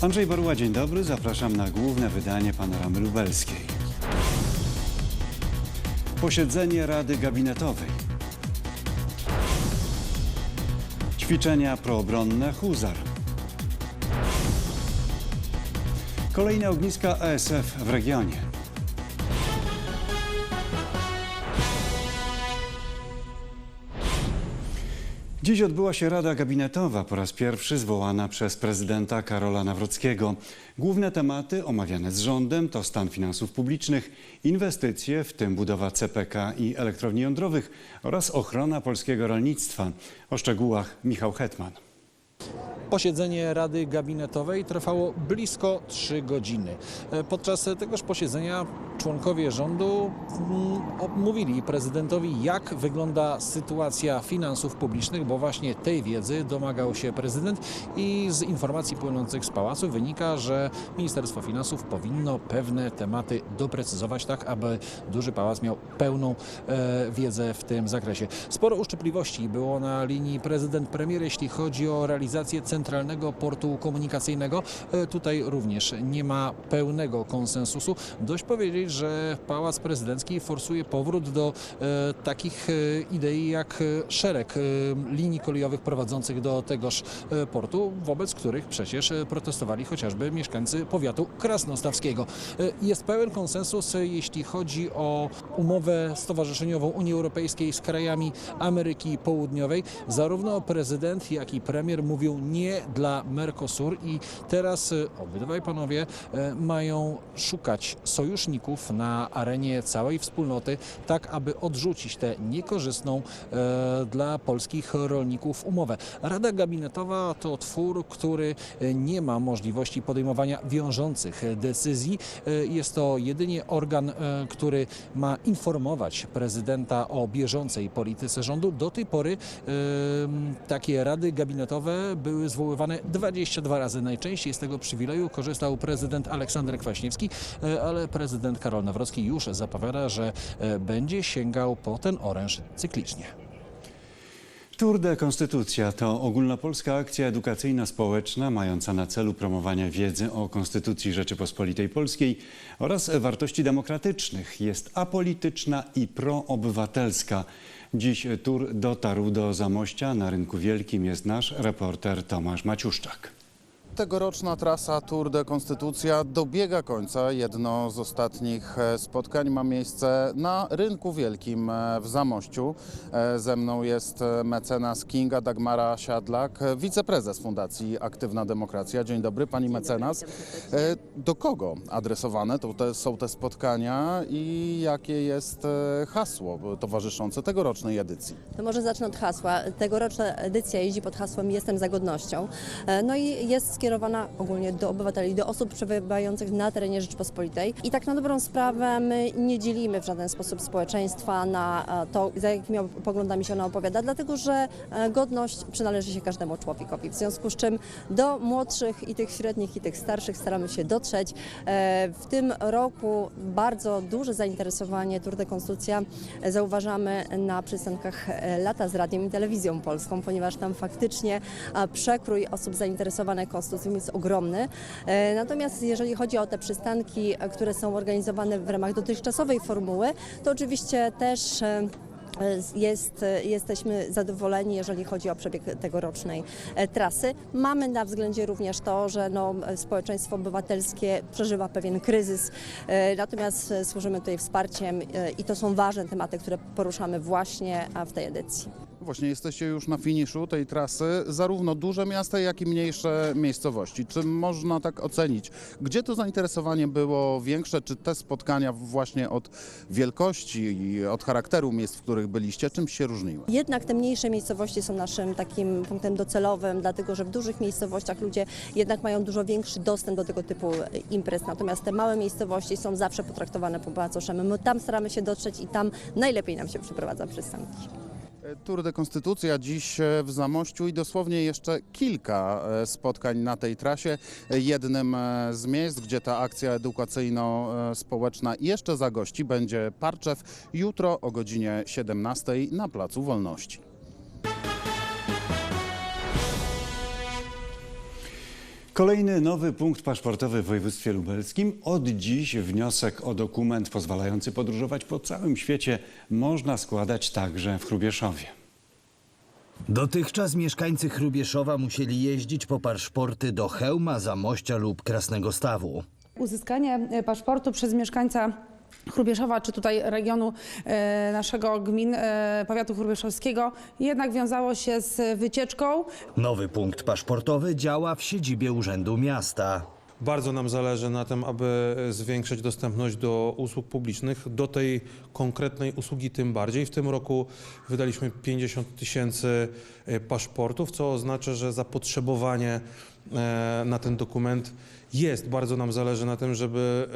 Andrzej Boruła, dzień dobry. Zapraszam na główne wydanie Panoramy Lubelskiej. Posiedzenie Rady Gabinetowej. Ćwiczenia proobronne Huzar. Kolejne ogniska ASF w regionie. Dziś odbyła się Rada Gabinetowa, po raz pierwszy zwołana przez prezydenta Karola Nawrockiego. Główne tematy omawiane z rządem to stan finansów publicznych, inwestycje, w tym budowa CPK i elektrowni jądrowych oraz ochrona polskiego rolnictwa. O szczegółach Michał Hetman. Posiedzenie Rady Gabinetowej trwało blisko 3 godziny. E, Podczas tegoż posiedzenia członkowie rządu mm, omówili prezydentowi, jak wygląda sytuacja finansów publicznych, bo właśnie tej wiedzy domagał się prezydent i z informacji płynących z pałacu wynika, że Ministerstwo Finansów powinno pewne tematy doprecyzować tak, aby duży pałac miał pełną e, wiedzę w tym zakresie. Sporo uszczypliwości było na linii prezydent-premier, jeśli chodzi o realizację centralnego portu komunikacyjnego. E, Tutaj również nie ma pełnego konsensusu. Dość powiedzieć, że Pałac Prezydencki forsuje powrót do e, takich e, idei jak szereg linii kolejowych prowadzących do tegoż portu, wobec których przecież protestowali chociażby mieszkańcy powiatu krasnostawskiego. Jest pełen konsensus, jeśli chodzi o umowę stowarzyszeniową Unii Europejskiej z krajami Ameryki Południowej. Zarówno prezydent, jak i premier mówią nie dla Mercosur i teraz e, obydwaj panowie e, mają szukać sojuszników na arenie całej wspólnoty, tak aby odrzucić tę niekorzystną e, dla polskich rolników umowę. Rada Gabinetowa to twór, który nie ma możliwości podejmowania wiążących decyzji. Jest to jedynie organ, który ma informować prezydenta o bieżącej polityce rządu. Do tej pory takie rady gabinetowe były zwoływane 22 razy. Najczęściej z tego przywileju korzystał prezydent Aleksander Kwaśniewski, e, ale prezydent Karol Nawrocki już zapowiada, że e, będzie sięgał po ten oręż cyklicznie. Tour de Konstytucja to ogólnopolska akcja edukacyjno-społeczna mająca na celu promowania wiedzy o Konstytucji Rzeczypospolitej Polskiej oraz wartości demokratycznych. Jest apolityczna i proobywatelska. Dziś tour dotarł do Zamościa. Na Rynku Wielkim jest nasz reporter Tomasz Maciuszczak. Tegoroczna trasa Tour de Konstytucja dobiega końca. Jedno z ostatnich e, spotkań ma miejsce na Rynku Wielkim e, w Zamościu. E, Ze mną jest mecenas Kinga Dagmara Siadlak, wiceprezes Fundacji Aktywna Demokracja. Dzień dobry, pani mecenas. E, Do kogo adresowane to te, są te spotkania i jakie jest hasło towarzyszące tegorocznej edycji? To może zacznę od hasła. Tegoroczna edycja jeździ pod hasłem Jestem za godnością. No i jest skierowana ogólnie do obywateli, do osób przebywających na terenie Rzeczpospolitej. I tak na dobrą sprawę my nie dzielimy w żaden sposób społeczeństwa na e, to, za jakimi poglądami się ono opowiada, dlatego że e, godność przynależy się każdemu człowiekowi. W związku z czym do młodszych i tych średnich i tych starszych staramy się dotrzeć. E, W tym roku bardzo duże zainteresowanie Tour de Konstytucja zauważamy na przystankach lata z radiem i telewizją polską, ponieważ tam faktycznie przekrój osób zainteresowanych konstytucją jest ogromny. E, Natomiast jeżeli chodzi o te przystanki, e, które są organizowane w ramach dotychczasowej formuły, to oczywiście też e, jest, jesteśmy zadowoleni, jeżeli chodzi o przebieg tegorocznej trasy. Mamy na względzie również to, że no, społeczeństwo obywatelskie przeżywa pewien kryzys, natomiast służymy tutaj wsparciem i to są ważne tematy, które poruszamy właśnie w tej edycji. Właśnie jesteście już na finiszu tej trasy, zarówno duże miasta, jak i mniejsze miejscowości. Czy można tak ocenić, gdzie to zainteresowanie było większe? Czy te spotkania właśnie od wielkości i od charakteru miejsc, w których byliście, czymś się różniły? Jednak te mniejsze miejscowości są naszym takim punktem docelowym, dlatego że w dużych miejscowościach ludzie jednak mają dużo większy dostęp do tego typu imprez, natomiast te małe miejscowości są zawsze potraktowane po macoszemu. My tam staramy się dotrzeć i tam najlepiej nam się przeprowadza przystanki. Tour de Konstytucja dziś e, w Zamościu i dosłownie jeszcze kilka e, spotkań na tej trasie. Jednym e, z miejsc, gdzie ta akcja edukacyjno-społeczna jeszcze zagości, będzie Parczew jutro o godzinie 17 na Placu Wolności. Kolejny nowy punkt paszportowy w województwie lubelskim. Od dziś wniosek o dokument pozwalający podróżować po całym świecie można składać także w Hrubieszowie. Dotychczas mieszkańcy Hrubieszowa musieli jeździć po paszporty do Chełma, Zamościa lub Krasnego Stawu. Uzyskanie paszportu przez mieszkańca Hrubieszowa, czy tutaj regionu e, naszego gmin, e, powiatu hrubieszowskiego, jednak wiązało się z wycieczką. Nowy punkt paszportowy działa w siedzibie Urzędu Miasta. Bardzo nam zależy na tym, aby zwiększyć dostępność do usług publicznych, do tej konkretnej usługi tym bardziej. W tym roku wydaliśmy 50 tysięcy e, paszportów, co oznacza, że zapotrzebowanie e, na ten dokument jest. Bardzo nam zależy na tym, żeby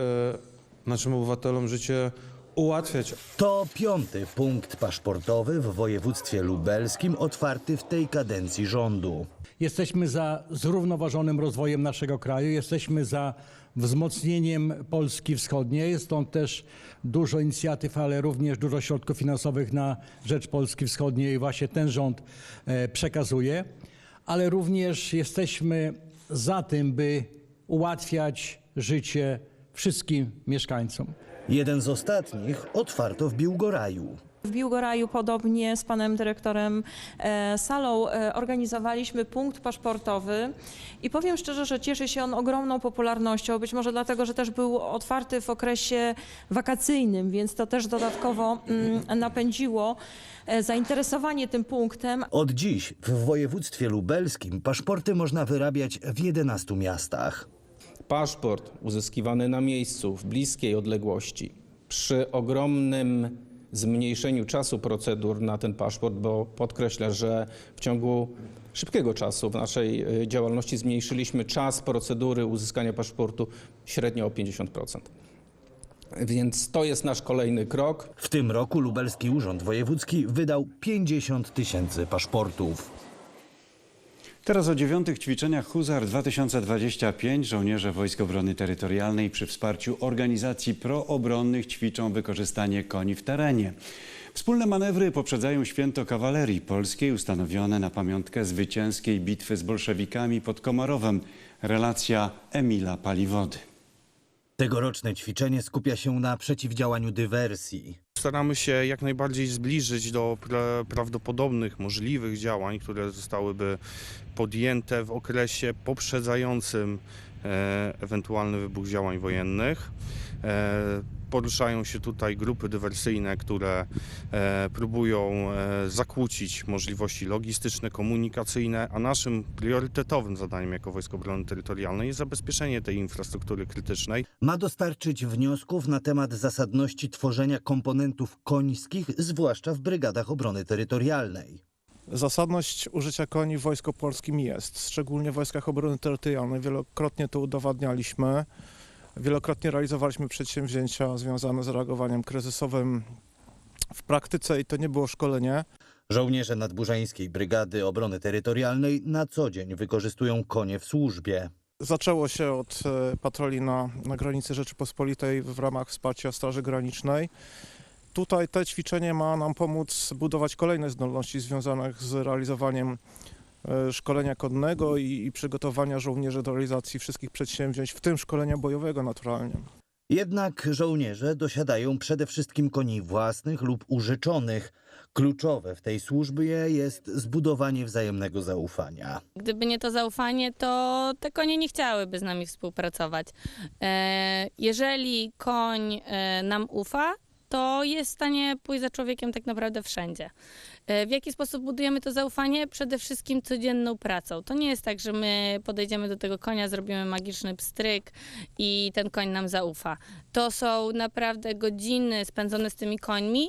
e, naszym obywatelom życie ułatwiać. To piąty punkt paszportowy w województwie lubelskim otwarty w tej kadencji rządu. Jesteśmy za zrównoważonym rozwojem naszego kraju, jesteśmy za wzmocnieniem Polski Wschodniej, stąd też dużo inicjatyw, ale również dużo środków finansowych na rzecz Polski Wschodniej właśnie ten rząd e, przekazuje, ale również jesteśmy za tym, by ułatwiać życie wszystkim mieszkańcom. Jeden z ostatnich otwarto w Biłgoraju. W Biłgoraju podobnie z panem dyrektorem e, Salą e, organizowaliśmy punkt paszportowy i powiem szczerze, że cieszy się on ogromną popularnością, być może dlatego, że też był otwarty w okresie wakacyjnym, więc to też dodatkowo mm, napędziło e, zainteresowanie tym punktem. Od dziś w województwie lubelskim paszporty można wyrabiać w 11 miastach. Paszport uzyskiwany na miejscu w bliskiej odległości przy ogromnym zmniejszeniu czasu procedur na ten paszport, bo podkreślę, że w ciągu szybkiego czasu w naszej y, działalności zmniejszyliśmy czas procedury uzyskania paszportu średnio o 50%. Więc to jest nasz kolejny krok. W tym roku Lubelski Urząd Wojewódzki wydał 50 tysięcy paszportów. Teraz o dziewiątych ćwiczeniach Huzar 2025 żołnierze Wojsk Obrony Terytorialnej przy wsparciu organizacji proobronnych ćwiczą wykorzystanie koni w terenie. Wspólne manewry poprzedzają święto kawalerii polskiej ustanowione na pamiątkę zwycięskiej bitwy z bolszewikami pod Komarowem. Relacja Emila Paliwody. Tegoroczne ćwiczenie skupia się na przeciwdziałaniu dywersji. Staramy się jak najbardziej zbliżyć do pra prawdopodobnych, możliwych działań, które zostałyby podjęte w okresie poprzedzającym e, ewentualny wybuch działań wojennych. E, poruszają się tutaj grupy dywersyjne, które e, próbują e, zakłócić możliwości logistyczne, komunikacyjne, a naszym priorytetowym zadaniem jako Wojsk Obrony Terytorialnej jest zabezpieczenie tej infrastruktury krytycznej. Ma dostarczyć wniosków na temat zasadności tworzenia komponentów końskich, zwłaszcza w brygadach obrony terytorialnej. Zasadność użycia koni w Wojsku Polskim jest, szczególnie w Wojskach Obrony Terytorialnej. Wielokrotnie to udowadnialiśmy. Wielokrotnie realizowaliśmy przedsięwzięcia związane z reagowaniem kryzysowym w praktyce i to nie było szkolenie. Żołnierze Nadburzańskiej Brygady Obrony Terytorialnej na co dzień wykorzystują konie w służbie. Zaczęło się od e, patroli na, na granicy Rzeczypospolitej w ramach wsparcia Straży Granicznej. Tutaj to ćwiczenie ma nam pomóc budować kolejne zdolności związane z realizowaniem szkolenia konnego i, i przygotowania żołnierzy do realizacji wszystkich przedsięwzięć, w tym szkolenia bojowego naturalnie. Jednak żołnierze dosiadają przede wszystkim koni własnych lub użyczonych. Kluczowe w tej służbie jest zbudowanie wzajemnego zaufania. Gdyby nie to zaufanie, to te konie nie chciałyby z nami współpracować. E, jeżeli koń e, nam ufa, to jest w stanie pójść za człowiekiem tak naprawdę wszędzie. E, W jaki sposób budujemy to zaufanie? Przede wszystkim codzienną pracą. To nie jest tak, że my podejdziemy do tego konia, zrobimy magiczny pstryk i ten koń nam zaufa. To są naprawdę godziny spędzone z tymi końmi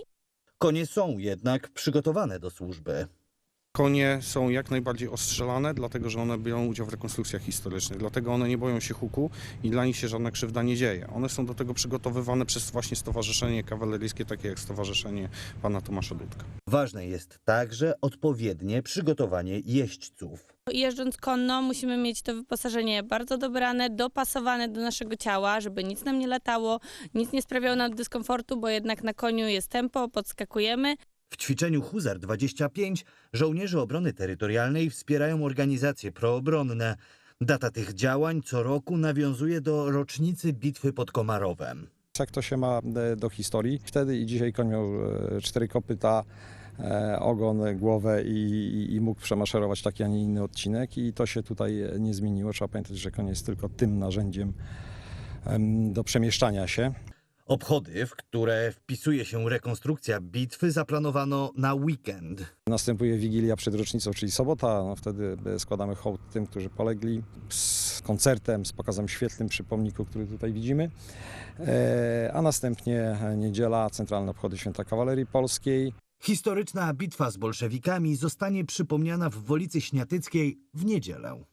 Konie są jednak przygotowane do służby. Konie są jak najbardziej ostrzelane, dlatego że one biorą udział w rekonstrukcjach historycznych, dlatego one nie boją się huku i dla nich się żadna krzywda nie dzieje. One są do tego przygotowywane przez właśnie stowarzyszenie kawaleryjskie, takie jak Stowarzyszenie Pana Tomasza Dudka. Ważne jest także odpowiednie przygotowanie jeźdźców. Jeżdżąc konno, musimy mieć to wyposażenie bardzo dobrane, dopasowane do naszego ciała, żeby nic nam nie latało, nic nie sprawiało nam dyskomfortu, bo jednak na koniu jest tempo, podskakujemy. W ćwiczeniu Huzar 25 żołnierze obrony terytorialnej wspierają organizacje proobronne. Data tych działań co roku nawiązuje do rocznicy bitwy pod Komarowem. Jak to się ma e, do historii? Wtedy i dzisiaj koń miał e, cztery kopyta, e, ogon, głowę i, i, i mógł przemaszerować taki, a nie inny odcinek i to się tutaj nie zmieniło. Trzeba pamiętać, że koń jest tylko tym narzędziem em, do przemieszczania się. Obchody, w które wpisuje się rekonstrukcja bitwy, zaplanowano na weekend. Następuje Wigilia przed rocznicą, czyli sobota. No wtedy e, składamy hołd tym, którzy polegli z koncertem, z pokazem świetlnym przy pomniku, który tutaj widzimy. E, A następnie niedziela, centralne obchody Święta Kawalerii Polskiej. Historyczna bitwa z bolszewikami zostanie przypomniana w Wolicy Śniatyckiej w niedzielę.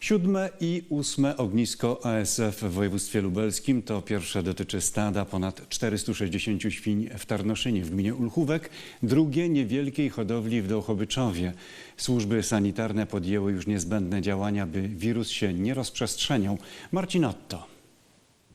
Siódme i ósme ognisko ASF w województwie lubelskim to pierwsze dotyczy stada ponad 460 świń w Tarnoszynie w gminie Ulchówek, drugie niewielkiej hodowli w Dołchobyczowie. Służby sanitarne podjęły już niezbędne działania, by wirus się nie rozprzestrzeniał. Marcin Otto.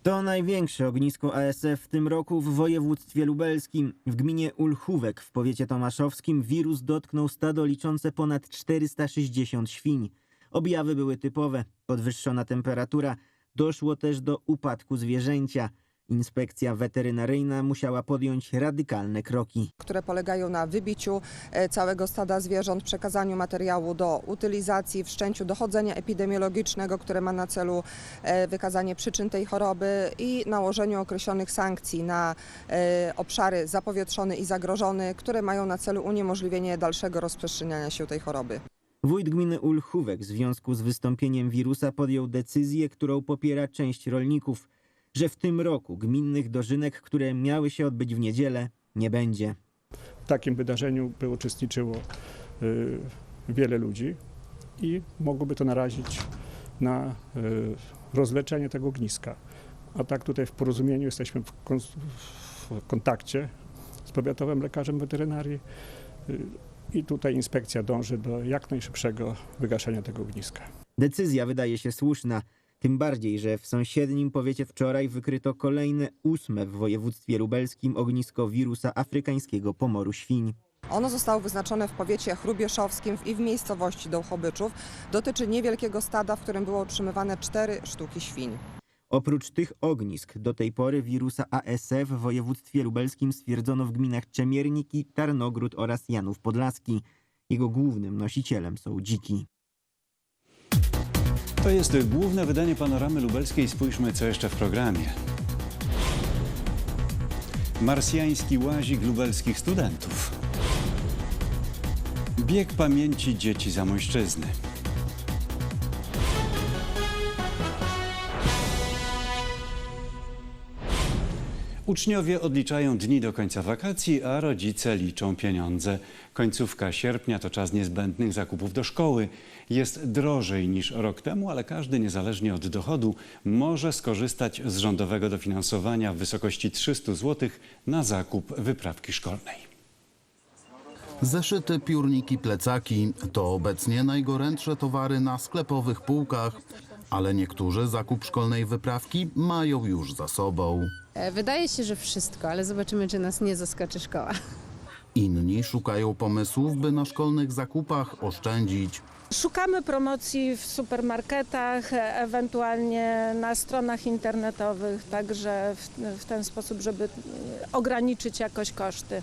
To największe ognisko ASF w tym roku w województwie lubelskim. W gminie Ulchówek w powiecie tomaszowskim wirus dotknął stado liczące ponad 460 świń. Objawy były typowe. Podwyższona temperatura. Doszło też do upadku zwierzęcia. Inspekcja weterynaryjna musiała podjąć radykalne kroki. które polegają na wybiciu e, całego stada zwierząt, przekazaniu materiału do utylizacji, wszczęciu dochodzenia epidemiologicznego, które ma na celu e, wykazanie przyczyn tej choroby i nałożeniu określonych sankcji na e, obszary zapowietrzone i zagrożone, które mają na celu uniemożliwienie dalszego rozprzestrzeniania się tej choroby. Wójt gminy Ulchówek w związku z wystąpieniem wirusa podjął decyzję, którą popiera część rolników, że w tym roku gminnych dożynek, które miały się odbyć w niedzielę, nie będzie. W takim wydarzeniu by uczestniczyło y, wiele ludzi i mogłoby to narazić na y, rozleczenie tego ogniska. A tak tutaj w porozumieniu jesteśmy w, w kontakcie z powiatowym lekarzem weterynarii y, i tutaj inspekcja dąży do jak najszybszego wygaszenia tego ogniska. Decyzja wydaje się słuszna, tym bardziej, że w sąsiednim powiecie wczoraj wykryto kolejne ósme w województwie lubelskim ognisko wirusa afrykańskiego pomoru świń. Ono zostało wyznaczone w powiecie chrubieszowskim i w miejscowości Dołchobyczów. Dotyczy niewielkiego stada, w którym było utrzymywane cztery sztuki świń. Oprócz tych ognisk do tej pory wirusa ASF w województwie lubelskim stwierdzono w gminach Czemierniki, Tarnogród oraz Janów Podlaski. Jego głównym nosicielem są dziki. To jest główne wydanie panoramy lubelskiej. Spójrzmy, co jeszcze w programie. Marsjański łazik lubelskich studentów. Bieg pamięci dzieci Zamojszczyzny. Uczniowie odliczają dni do końca wakacji, a rodzice liczą pieniądze. Końcówka sierpnia to czas niezbędnych zakupów do szkoły. Jest drożej niż rok temu, ale każdy niezależnie od dochodu może skorzystać z rządowego dofinansowania w wysokości 300 zł na zakup wyprawki szkolnej. Zeszyty, piórniki, plecaki to obecnie najgorętsze towary na sklepowych półkach, ale niektórzy zakup szkolnej wyprawki mają już za sobą. E, Wydaje się, że wszystko, ale zobaczymy, czy nas nie zaskoczy szkoła. Inni szukają pomysłów, by na szkolnych zakupach oszczędzić. Szukamy promocji w supermarketach, e, ewentualnie na stronach internetowych, także w, w ten sposób, żeby e, ograniczyć jakoś koszty.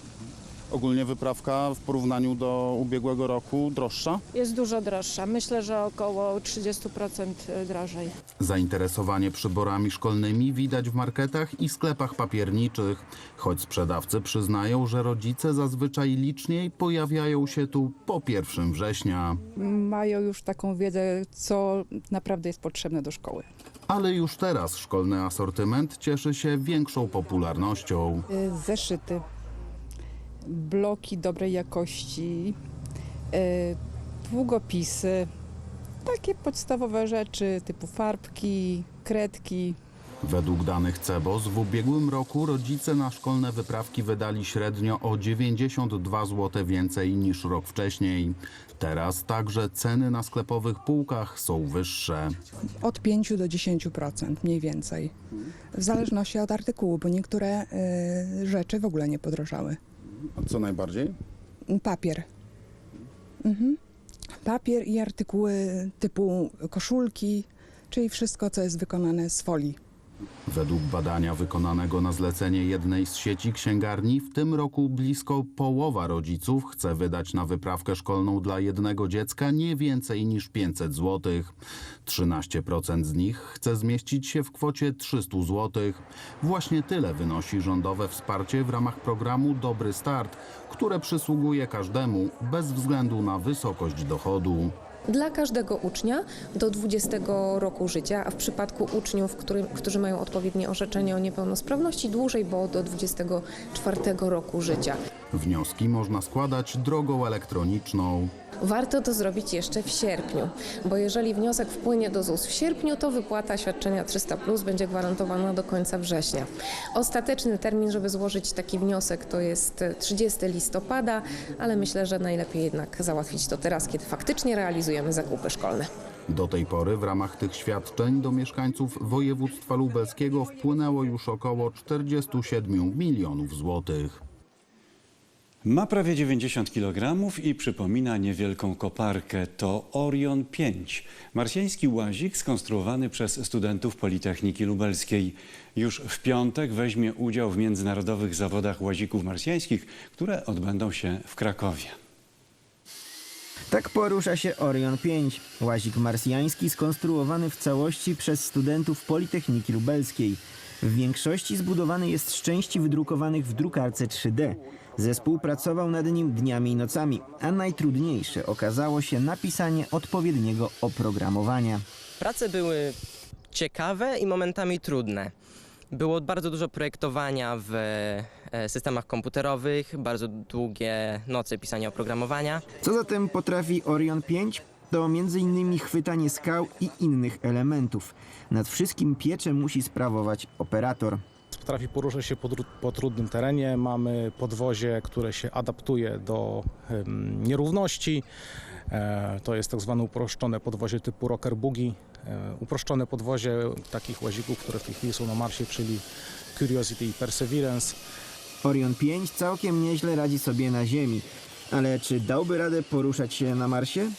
Ogólnie wyprawka w porównaniu do ubiegłego roku droższa? Jest dużo droższa, myślę, że około 30% drożej. Zainteresowanie przyborami szkolnymi widać w marketach i sklepach papierniczych, choć sprzedawcy przyznają, że rodzice zazwyczaj liczniej pojawiają się tu po 1 września. Mają już taką wiedzę, co naprawdę jest potrzebne do szkoły. Ale już teraz szkolny asortyment cieszy się większą popularnością. Y, Zeszyty, bloki dobrej jakości, y, długopisy, takie podstawowe rzeczy typu farbki, kredki. Według danych CEBOS w ubiegłym roku rodzice na szkolne wyprawki wydali średnio o 92 zł więcej niż rok wcześniej. Teraz także ceny na sklepowych półkach są wyższe. Od 5 do 10% mniej więcej. W zależności od artykułu, bo niektóre y, rzeczy w ogóle nie podrożały. A co najbardziej? Papier. Mhm. papier i artykuły typu koszulki, czyli wszystko, co jest wykonane z folii. Według badania wykonanego na zlecenie jednej z sieci księgarni, w tym roku blisko połowa rodziców chce wydać na wyprawkę szkolną dla jednego dziecka nie więcej niż 500 zł. 13% z nich chce zmieścić się w kwocie 300 zł. Właśnie tyle wynosi rządowe wsparcie w ramach programu Dobry Start, które przysługuje każdemu bez względu na wysokość dochodu. Dla każdego ucznia do 20 roku życia, a w przypadku uczniów, którzy mają odpowiednie orzeczenie o niepełnosprawności dłużej, bo do 24 roku życia. Wnioski można składać drogą elektroniczną. Warto to zrobić jeszcze w sierpniu, bo jeżeli wniosek wpłynie do ZUS w sierpniu, to wypłata świadczenia 300 plus będzie gwarantowana do końca września. Ostateczny termin, żeby złożyć taki wniosek to jest 30 listopada, ale myślę, że najlepiej jednak załatwić to teraz, kiedy faktycznie realizujemy zakupy szkolne. Do tej pory w ramach tych świadczeń do mieszkańców województwa lubelskiego wpłynęło już około 47 milionów złotych. Ma prawie 90 kg i przypomina niewielką koparkę. To Orion 5, marsjański łazik skonstruowany przez studentów Politechniki Lubelskiej. Już w piątek weźmie udział w międzynarodowych zawodach łazików marsjańskich, które odbędą się w Krakowie. Tak porusza się Orion 5, łazik marsjański skonstruowany w całości przez studentów Politechniki Lubelskiej. W większości zbudowany jest z części wydrukowanych w drukarce 3D. Zespół pracował nad nim dniami i nocami, a najtrudniejsze okazało się napisanie odpowiedniego oprogramowania. Prace były ciekawe i momentami trudne. Było bardzo dużo projektowania w e, systemach komputerowych, bardzo długie noce pisania oprogramowania. Co zatem potrafi Orion 5? To m.in. chwytanie skał i innych elementów. Nad wszystkim pieczę musi sprawować operator. Potrafi poruszać się po, po trudnym terenie. Mamy podwozie, które się adaptuje do em, nierówności. E, to jest tak zwane uproszczone podwozie typu rocker boogie. E, uproszczone podwozie takich łazików, które w tej chwili są na Marsie, czyli Curiosity i Perseverance. Orion 5 całkiem nieźle radzi sobie na Ziemi. Ale czy dałby radę poruszać się na Marsie?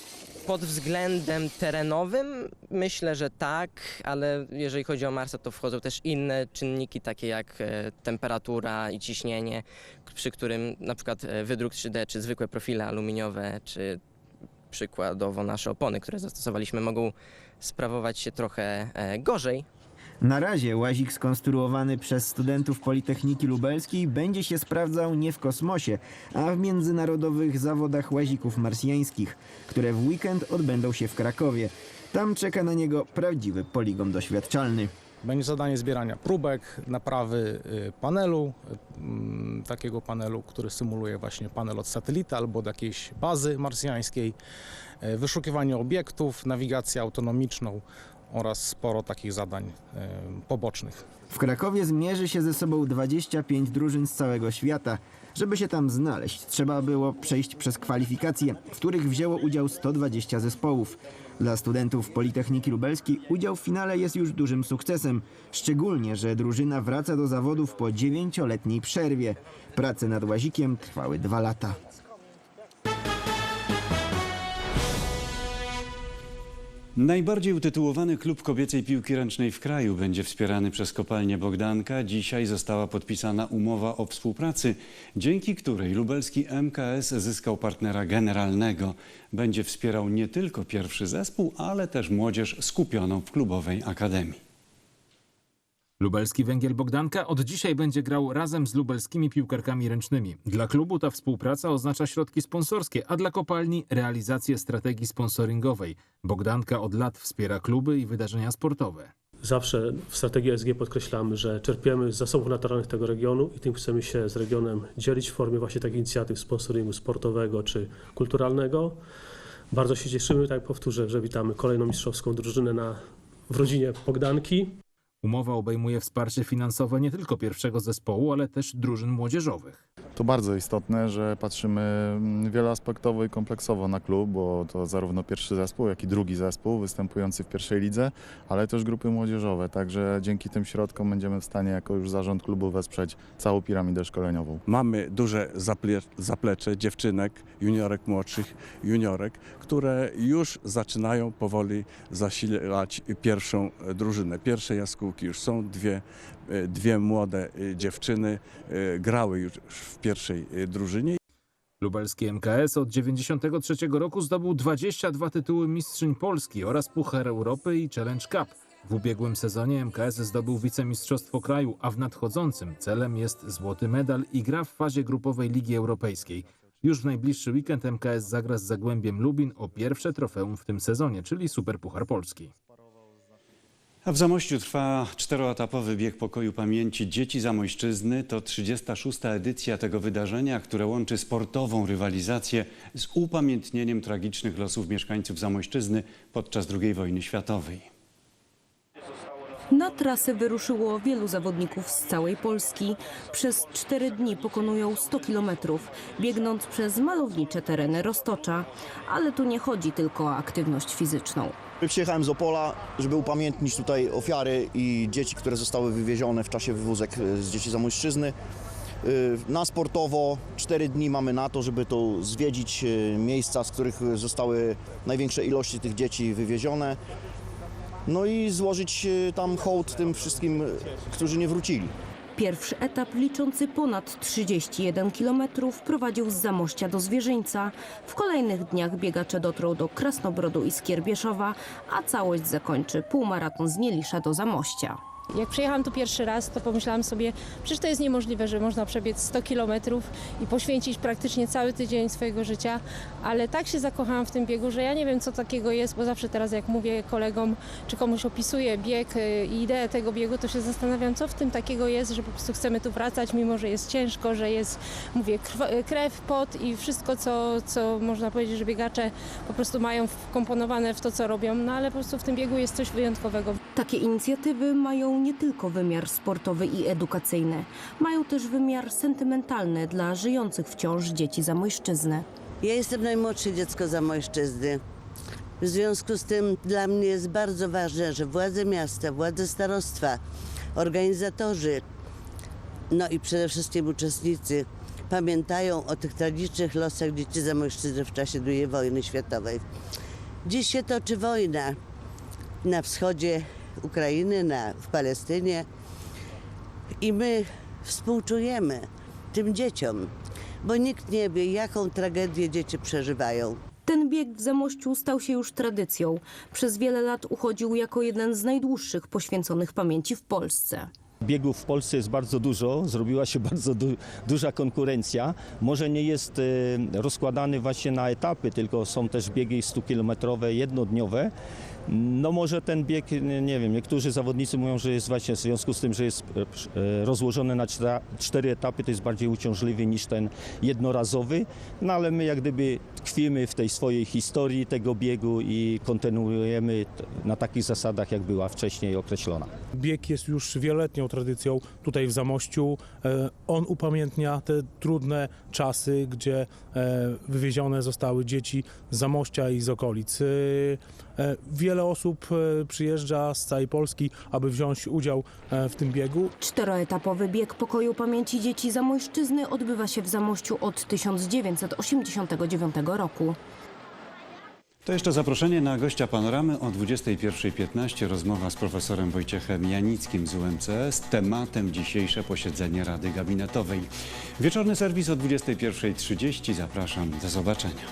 Pod względem terenowym myślę, że tak, ale jeżeli chodzi o Marsa, to wchodzą też inne czynniki, takie jak e, temperatura i ciśnienie, przy którym na przykład e, wydruk 3D, czy zwykłe profile aluminiowe, czy przykładowo nasze opony, które zastosowaliśmy, mogą sprawować się trochę e, gorzej. Na razie łazik skonstruowany przez studentów Politechniki Lubelskiej będzie się sprawdzał nie w kosmosie, a w międzynarodowych zawodach łazików marsjańskich, które w weekend odbędą się w Krakowie. Tam czeka na niego prawdziwy poligon doświadczalny. Będzie zadanie zbierania próbek, naprawy y, panelu, y, mm, takiego panelu, który symuluje właśnie panel od satelity albo od jakiejś bazy marsjańskiej, y, wyszukiwanie obiektów, nawigację autonomiczną oraz sporo takich zadań pobocznych. W Krakowie zmierzy się ze sobą 25 drużyn z całego świata. Żeby się tam znaleźć, trzeba było przejść przez kwalifikacje, w których wzięło udział 120 zespołów. Dla studentów Politechniki Lubelskiej udział w finale jest już dużym sukcesem, szczególnie, że drużyna wraca do zawodów po dziewięcioletniej przerwie. Prace nad łazikiem trwały dwa lata. Najbardziej utytułowany klub kobiecej piłki ręcznej w kraju będzie wspierany przez kopalnię Bogdanka. Dzisiaj została podpisana umowa o współpracy, dzięki której lubelski MKS zyskał partnera generalnego. Będzie wspierał nie tylko pierwszy zespół, ale też młodzież skupioną w klubowej akademii. Lubelski Węgiel Bogdanka od dzisiaj będzie grał razem z lubelskimi piłkarkami ręcznymi. Dla klubu ta współpraca oznacza środki sponsorskie, a dla kopalni realizację strategii sponsoringowej. Bogdanka od lat wspiera kluby i wydarzenia sportowe. Zawsze w strategii SG podkreślamy, że czerpiemy z zasobów naturalnych tego regionu i tym chcemy się z regionem dzielić w formie właśnie takich inicjatyw sponsoringu sportowego czy kulturalnego. Bardzo się cieszymy, tak powtórzę, że witamy kolejną mistrzowską drużynę na, w rodzinie Bogdanki. Umowa obejmuje wsparcie finansowe nie tylko pierwszego zespołu, ale też drużyn młodzieżowych. To bardzo istotne, że patrzymy mm, wieloaspektowo i kompleksowo na klub, bo to zarówno pierwszy zespół, jak i drugi zespół występujący w pierwszej lidze, ale też grupy młodzieżowe. Także dzięki tym środkom będziemy w stanie jako już zarząd klubu wesprzeć całą piramidę szkoleniową. Mamy duże zaple- zaplecze dziewczynek, juniorek młodszych, juniorek, które już zaczynają powoli zasilać pierwszą drużynę. Pierwsze jaskółki już są, dwie, dwie młode e, dziewczyny e, grały już w pierwszej e, drużynie. Lubelski MKS od 93 roku zdobył 22 tytuły mistrzyń Polski oraz Puchar Europy i Challenge Cup. W ubiegłym sezonie MKS zdobył wicemistrzostwo kraju, a w nadchodzącym celem jest złoty medal i gra w fazie grupowej Ligi Europejskiej. Już w najbliższy weekend MKS zagra z Zagłębiem Lubin o pierwsze trofeum w tym sezonie, czyli Superpuchar Polski. A w Zamościu trwa czteroetapowy bieg pokoju pamięci dzieci Zamojszczyzny. To 36. edycja tego wydarzenia, które łączy sportową rywalizację z upamiętnieniem tragicznych losów mieszkańców Zamojszczyzny podczas II wojny światowej. Na trasę wyruszyło wielu zawodników z całej Polski. Przez cztery dni pokonują 100 kilometrów, biegnąc przez malownicze tereny Roztocza. Ale tu nie chodzi tylko o aktywność fizyczną. Przyjechałem z Opola, żeby upamiętnić tutaj ofiary i dzieci, które zostały wywiezione w czasie wywózek e, z dzieci Zamojszczyzny. Y, Na sportowo cztery dni mamy na to, żeby tu zwiedzić e, miejsca, z których zostały największe ilości tych dzieci wywiezione. No i złożyć e, tam hołd tym wszystkim, e, którzy nie wrócili. Pierwszy etap liczący ponad 31 km prowadził z Zamościa do Zwierzyńca. W kolejnych dniach biegacze dotrą do Krasnobrodu i Skierbieszowa, a całość zakończy półmaraton z Nielisza do Zamościa. Jak przyjechałam tu pierwszy raz, to pomyślałam sobie, przecież to jest niemożliwe, że można przebiec 100 kilometrów i poświęcić praktycznie cały tydzień swojego życia, ale tak się zakochałam w tym biegu, że ja nie wiem, co takiego jest, bo zawsze teraz jak mówię kolegom, czy komuś opisuję bieg y, i ideę tego biegu, to się zastanawiam, co w tym takiego jest, że po prostu chcemy tu wracać, mimo że jest ciężko, że jest, mówię, krw- krew, pot i wszystko, co, co można powiedzieć, że biegacze po prostu mają wkomponowane w to, co robią, no ale po prostu w tym biegu jest coś wyjątkowego. Takie inicjatywy mają nie tylko wymiar sportowy i edukacyjny, mają też wymiar sentymentalny dla żyjących wciąż dzieci Zamojszczyzny. Ja jestem najmłodsze dziecko Zamojszczyzny. W związku z tym dla mnie jest bardzo ważne, że władze miasta, władze starostwa, organizatorzy, no i przede wszystkim uczestnicy pamiętają o tych tragicznych losach dzieci Zamojszczyzny w czasie II wojny światowej. Dziś się toczy wojna na wschodzie Ukrainy, na, w Palestynie i my współczujemy tym dzieciom, bo nikt nie wie, jaką tragedię dzieci przeżywają. Ten bieg w Zamościu stał się już tradycją. Przez wiele lat uchodził jako jeden z najdłuższych poświęconych pamięci w Polsce. Biegów w Polsce jest bardzo dużo, zrobiła się bardzo du duża konkurencja. Może nie jest e, rozkładany właśnie na etapy, tylko są też biegi 100-kilometrowe, jednodniowe. No może ten bieg, nie, wiem, niektórzy zawodnicy mówią, że jest właśnie w związku z tym, że jest e, e, rozłożony na cztery etapy, to jest bardziej uciążliwy niż ten jednorazowy. No ale my jak gdyby tkwimy w tej swojej historii tego biegu i kontynuujemy na takich zasadach, jak była wcześniej określona. Bieg jest już wieloletnią tradycją tutaj w Zamościu. E, On upamiętnia te trudne czasy, gdzie wywiezione zostały dzieci z Zamościa i z okolic. E, e, Wiele osób e, przyjeżdża z całej Polski, aby wziąć udział e, w tym biegu. Czteroetapowy bieg pokoju pamięci dzieci Zamojszczyzny odbywa się w Zamościu od 1989 roku. To jeszcze zaproszenie na gościa panoramy o 21.15. Rozmowa z profesorem Wojciechem Janickim z UMCS. Tematem dzisiejsze posiedzenie Rady Gabinetowej. Wieczorny serwis o 21.30. Zapraszam. Do zobaczenia.